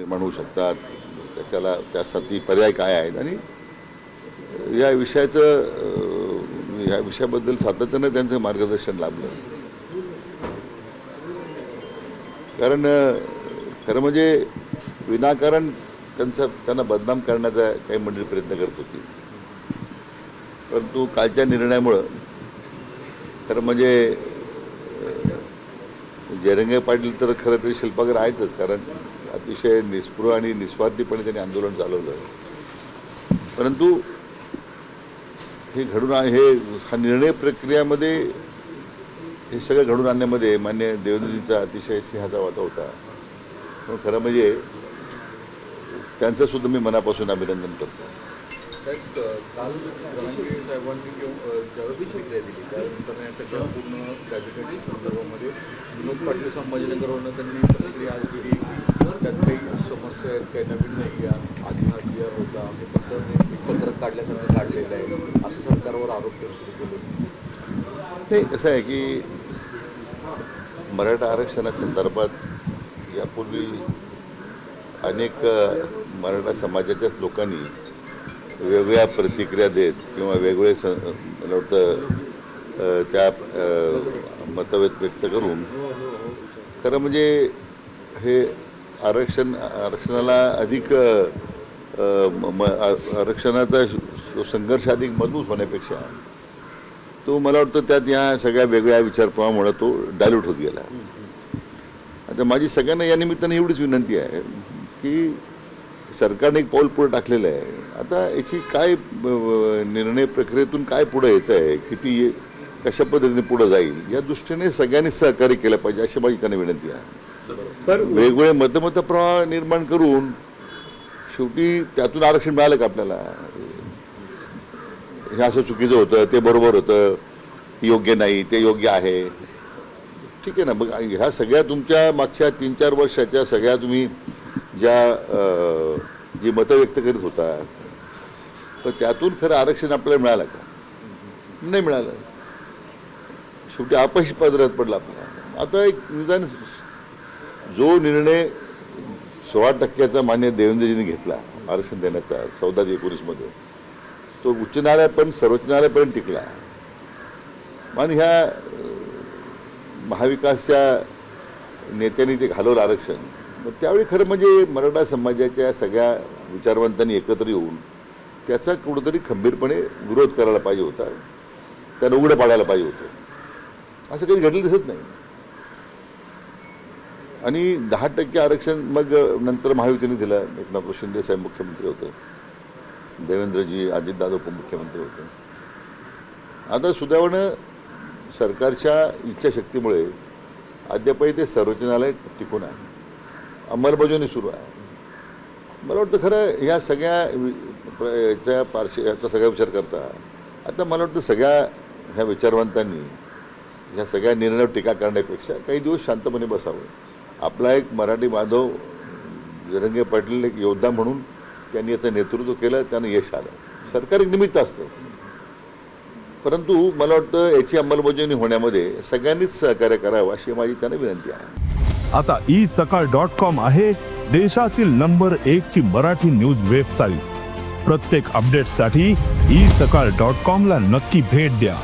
निर्माण होऊ शकतात. त्याच्याला त्यासाठी पर्याय काय आहेत? आणि या विषयाचं या विषयाबद्दल सातत्यानं त्यांचं मार्गदर्शन लाभलं. कारण खरं म्हणजे विनाकारण त्यांचा त्यांना बदनाम करण्याचा काही मंडळी प्रयत्न करत होती. परंतु कालच्या निर्णयामुळं खरं म्हणजे जयरंगे पाटील तर खरं तरी शिल्पकार आहेतच. कारण अतिशय निस्पृह आणि निस्वार्थीपणे त्यांनी आंदोलन चालवलं. परंतु हे घडून हे हा निर्णय प्रक्रियामध्ये हे सगळं घडून आणण्यामध्ये मान्य देवेंद्रजींचा अतिशय सिंहाचा वाटा होता. पण खरं म्हणजे त्यांचं सुद्धा मी मनापासून अभिनंदन करतो. काल साहेबांनी घेऊन प्रतिक्रिया दिली त्यानंतर या सगळ्या पूर्ण गॅजेटेडच्या संदर्भामध्ये विनोद पाटील संभाजीनगरवरनं त्यांनी प्रतिक्रिया आज दिली. त्यात काही समस्या आहेत काही नवीन नाही या आधी हा होता हे फक्त एक पत्रक काढल्यासारखं काढलेलं आहे. असं सरकारवर आरोप सुरू केले नाही कसं आहे की मराठा आरक्षणासंदर्भात यापूर्वी अनेक मराठा समाजाच्याच लोकांनी वेगवेगळ्या प्रतिक्रिया देत किंवा वेगवेगळे स मला वाटतं त्या मतभेद व्यक्त करून खरं म्हणजे हे आरक्षण आरक्षणाला अधिक आरक्षणाचा संघर्ष अधिक मजबूत होण्यापेक्षा तो मला वाटतं त्यात या सगळ्या वेगळ्या विचारप्रवाहामुळे तो डायल्यूट होत गेला. आता माझी सगळ्यांना या निमित्ताने एवढीच विनंती आहे की सरकारने एक पाऊल पुढे टाकलेलं आहे. आता याची काय निर्णय प्रक्रियेतून काय पुढे येत आहे किती कशा पद्धतीने पुढे जाईल या दृष्टीने सगळ्यांनी सहकार्य केलं पाहिजे अशी माझी त्यांना विनंती आहे. वेगवेगळे मतमत प्रवाह निर्माण करून शेवटी त्यातून आरक्षण मिळालं का आपल्याला? हे असं चुकीचं होतं ते बरोबर होतं योग्य नाही ते योग्य आहे. ठीक आहे ना मग ह्या सगळ्या तुमच्या मागच्या तीन चार वर्षाच्या सगळ्या तुम्ही ज्या जी मतं व्यक्त करीत होता तर त्यातून खरं आरक्षण आपल्याला मिळालं का? नाही मिळालं. शेवटी अपयश पदरात पडला आपला आता एक निदान जो निर्णय सोळा टक्क्याचा मान्य देवेंद्रजींनी घेतला आरक्षण देण्याचा चौदा ते एकोणीसमध्ये तो उच्च न्यायालय पण सर्वोच्च न्यायालयापर्यंत टिकला. आणि ह्या महाविकासच्या नेत्यांनी ते घालवलं आरक्षण मग त्यावेळी खरं म्हणजे मराठा समाजाच्या सगळ्या विचारवंतांनी एकत्र येऊन त्याचा कुठंतरी खंबीरपणे विरोध करायला पाहिजे होता त्यानं उघडं पाडायला पाहिजे होतं. असं काही घडलं दिसत नाही. आणि दहा टक्के आरक्षण मग नंतर महायुतीने दिलं. एकनाथ शिंदे साहेब मुख्यमंत्री होते. देवेंद्रजी अजितदादा उपमुख्यमंत्री होते. आता सुदैवानं सरकारच्या इच्छाशक्तीमुळे अद्यापही ते सर्वोच्च न्यायालय टिकून आहे. अंमलबजावणी सुरू आहे. मला वाटतं खरं ह्या सगळ्या प्र- याच्या पार्श्व याचा सगळा विचार करता आता मला वाटतं सगळ्या ह्या विचारवंतांनी ह्या सगळ्या निर्णयावर टीका करण्यापेक्षा काही दिवस शांतपणे बसावं. आपला एक मराठी बांधव जरंगे पाटील एक योद्धा म्हणून त्यांनी याचं नेतृत्व केलं त्यानं यश आलं. सरकार एक निमित्त असतं. परंतु मला वाटतं याची अंमलबजावणी होण्यामध्ये सगळ्यांनीच सहकार्य करावं अशी माझी त्यांना विनंती आहे. आता ई सकाळ डॉट कॉम आहे देशातील नंबर एक ची मराठी न्यूज वेबसाईट. प्रत्येक अपडेटसाठी ई सकाळ डॉट कॉम ला नक्की भेट द्या.